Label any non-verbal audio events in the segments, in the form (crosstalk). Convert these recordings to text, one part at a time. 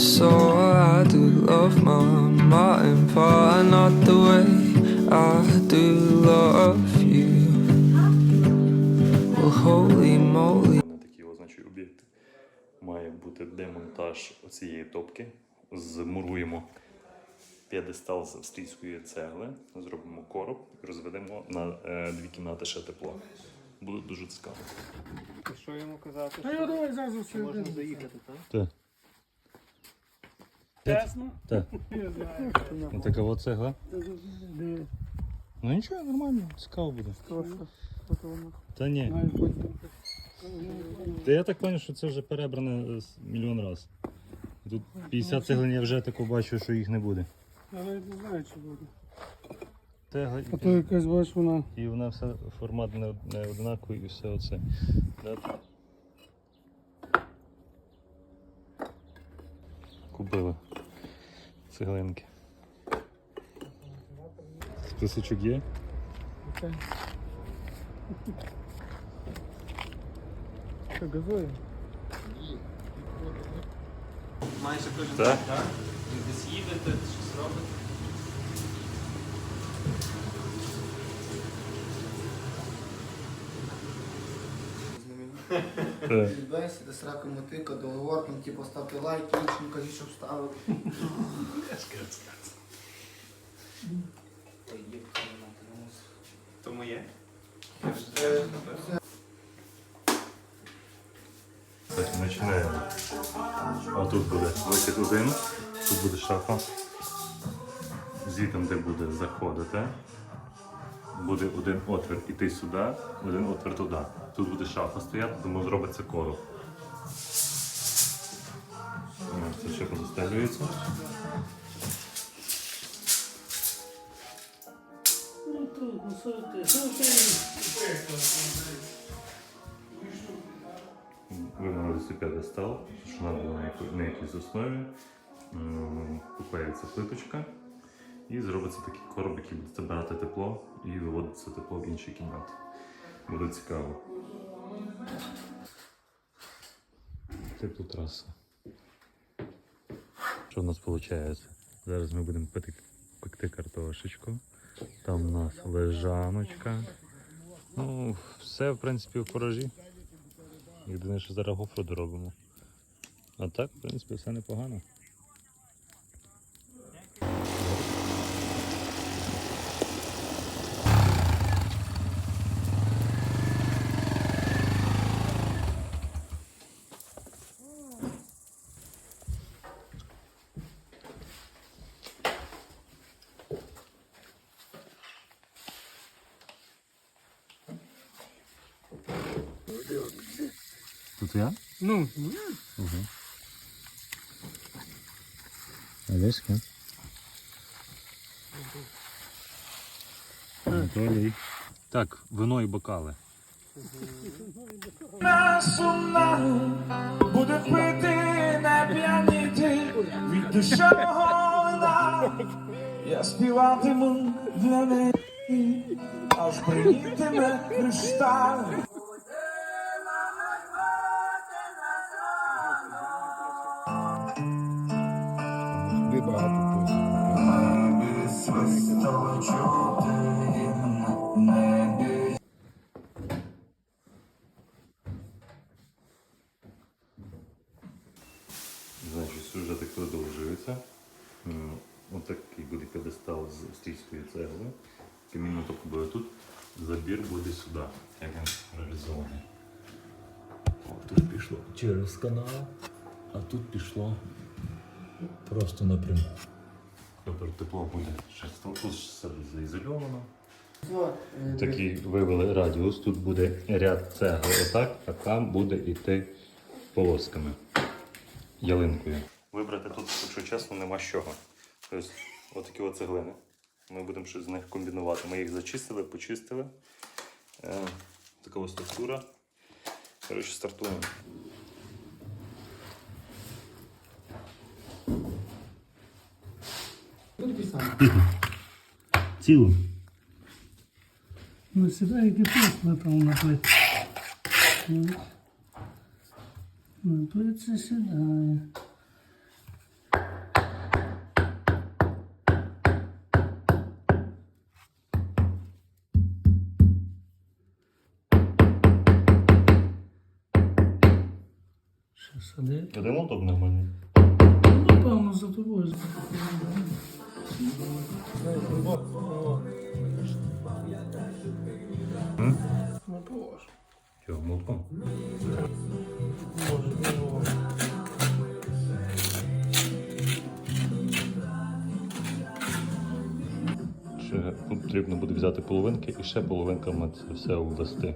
soul. I do love my Martin Parr, not the way I do love you. Well, holy moly. Такі означені об'єкти має бути демонтаж оцієї топки. Змуруємо п'єдестал з австрійської цегли, зробимо короб і розведемо на е, дві кімнати ще тепло. Буде дуже цікаво. Що йому казати? А я давай зразу Що можна доїхати, так? Так. Чесно? Так. (laughs) Я знаю. Ну, така от цегла. Ну нічого, нормально, цікаво буде. Просто. Та ні. Та я так зрозумів, що це вже перебране е, мільйон разів. Тут 50 цеглин я вже тако бачу, що їх не буде. Я навіть не знаю, чи буде. Цегла А то якась бач вона. і вона все формат не, од- не однаковий і все оце. Да? Купили цеглинки. Списочок є? Яка? Що, газує? Майже кожен Так. день, так? Десь їдете, щось робите. Так. Бесіда, срака мотика, договор, там типу ставте лайк, іншим кажіть, щоб ставили. Ой, є, Тому є. Е, Починаємо. А тут буде вихід один, тут буде шафа. Звідти, де буде заходити, буде один отвір іти сюди, один отвір туди. Тут буде шафа стояти, тому зробиться короб. Це ще позастелюється. Виморозиться п'єдестал, що вона була на яко- на якійсь основі. Купається плиточка і зробиться такий короб, який буде забирати тепло і виводиться тепло в інші кімнати. Буде цікаво. Теплотраса. Що в нас виходить? Зараз ми будемо пити, пекти картошечку. Там у нас лежаночка. Ну, все, в принципі, в порожі. Єдине, що зараз гофру доробимо. А так, в принципі, все непогано. Я? Ну, Олешка. Анатолій. Так, вино і бокали. сумна, буде пити, не п'яніти від душевного вина. Я співатиму для неї, аж приймітиме кришталь. Камінно буде тут. Забір буде сюди, як він реалізований. О, Тут пішло через канал, а тут пішло просто напряму. Тобто тепло буде ще тут все заізольовано. е, Такий вивели радіус, тут буде ряд цегли отак, а там буде йти полосками, ялинкою. Вибрати тут, якщо чесно, нема з чого. Тобто, отакі от цеглини. Ми будемо щось з них комбінувати. Ми їх зачистили, почистили. Е, така ось структура. Коротше, стартуємо. Цілу. ну сідай, як і пісно там на плиті. На плитці сідає. Думав, так нормально. Ну, Напевно, за тобою. Не положь. Чого? Може. Ще тут потрібно буде взяти половинки і ще половинками це все увести.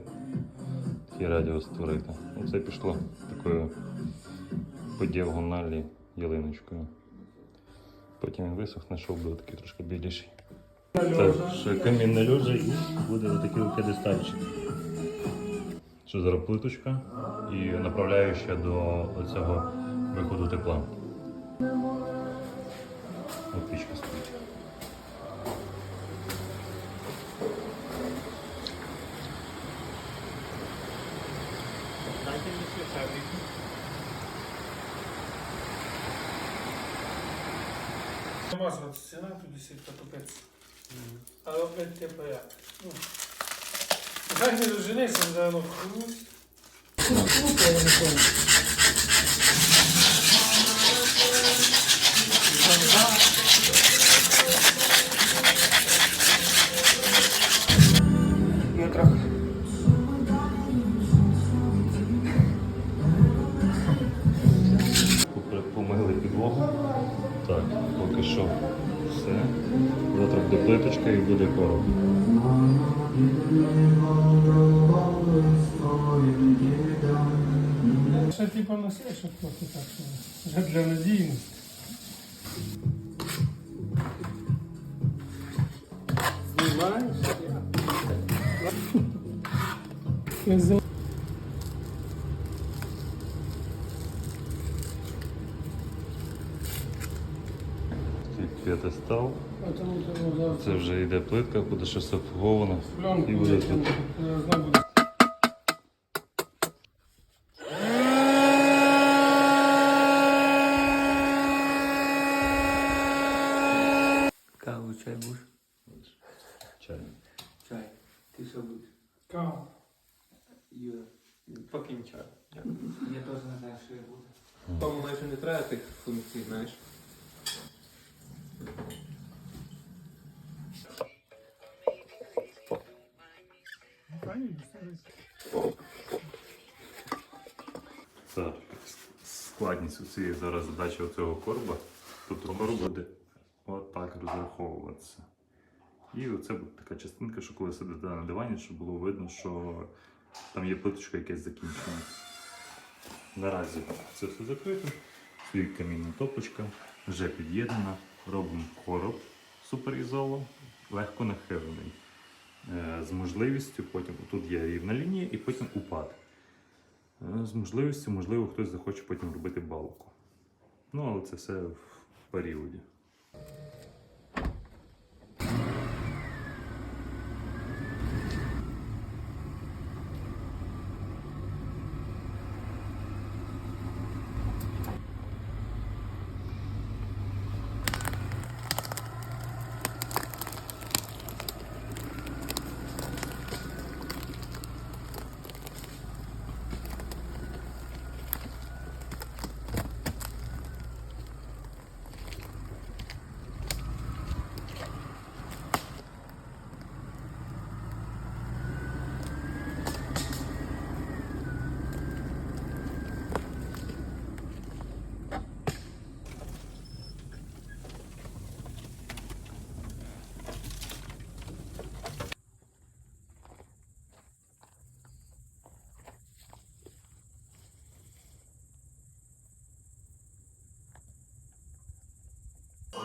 Таке радіо створити. Ну, це пішло такою по діагоналі ялиночкою. Потім він висохне, щоб буде такий трошки біліший. Так, камін на льожа і буде отакий п'єдестальчик. Що зараз плиточка і направляю ще до цього виходу тепла. От пічка стоїть. Дайте мені свічати. Намазувати стіна, туди сітка тупець. Але опять типу як. Ну. Так не доженися, де воно вхнуть. Слухай, я не понял. Ну плиточка і буде короб. Ще типу на все, щоб трохи так. Вже для надійності. Знімаєш? Я взяв. Такий тому. Це вже йде плитка, буде щось. Пленку І буде тут. Я знаю, буде. Каву, чай будеш? Чай. Чай. Ти що будеш? Кава. Юра. Поки нічого. Я теж не знаю, що я буду. Тому майже не треба тих функцій, знаєш. Так, складність у цієї зараз задачі оцього короба. Тобто короб буде отак розраховуватися. І оце буде така частинка, що коли сидите на дивані, щоб було видно, що там є плиточка якесь закінчення. Наразі це все закрито. Стоїть камінна топочка, вже під'єднана. Робимо короб суперізоло, легко нахилений. Е, З можливістю, потім тут є рівна лінія і потім упад. Е, З можливістю, можливо, хтось захоче потім робити балку. Ну, але це все в періоді.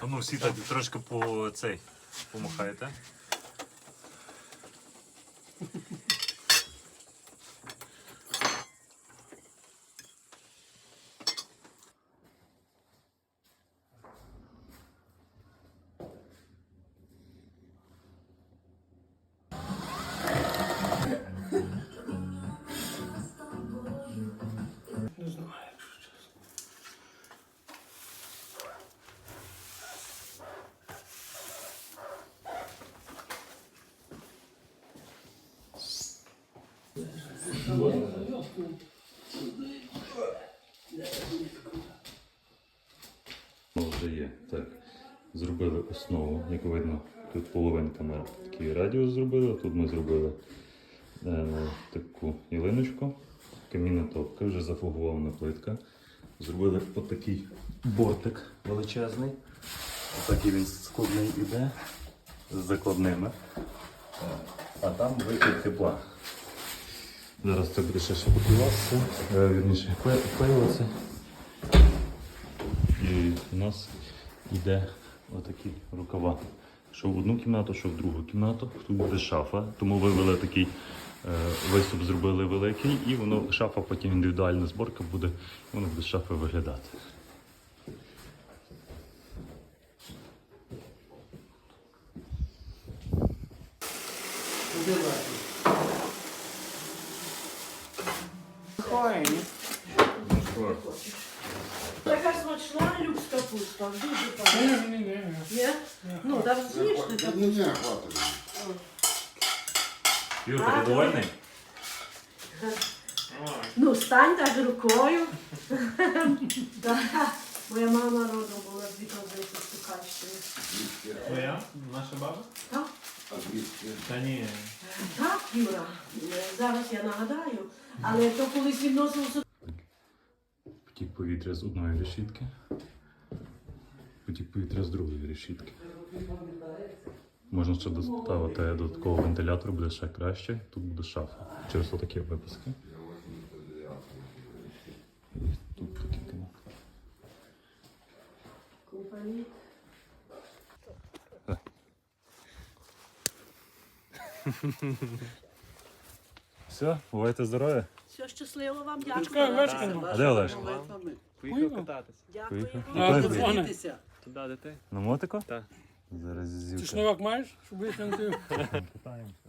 А ну всі так трошки по цей помахайте. Так. Зробили основу, як видно, тут половинка ми такий радіус зробили, тут ми зробили е, таку ялиночку, камінна топка, вже зафугована плитка. Зробили отакий бортик величезний. Отакий він складний іде з закладними. А там вихід тепла. Зараз це буде ще шепотуватися, е, вірніше вклеюватися. У нас йде отакі рукава. Що в одну кімнату, що в другу кімнату. Тут буде шафа, тому вивели такий е, виступ, зробили великий, і воно шафа, потім індивідуальна зборка буде, воно буде шафи виглядати. Така люкс капуста, дуже так. Ні, ні? Ну, там з'їжте капусту. Ні, ні, хватить. Юрка, ти довольний? Ну, стань так рукою. Так. Моя мама родом була з Вітовиці з Сукаччини. Твоя? Наша баба? Так? Та ні. Так, Юра. Зараз я нагадаю. Але то колись відносилося Потік повітря з одної решітки. Потік повітря з другої решітки. Можна ще доставити додаткового вентилятора, буде ще краще. Тут буде шафа. Через отакі випуски. І тут. Все, бувайте здорові. Все щасливо вам, дякую. Лешка. А де Олеж? Поїхав кататися. Дякую. Ти? телефони. Туди де ти? На мотику? Так. Зараз Ти зівка. шнурок маєш, щоб витягнути? (laughs) Питаємося.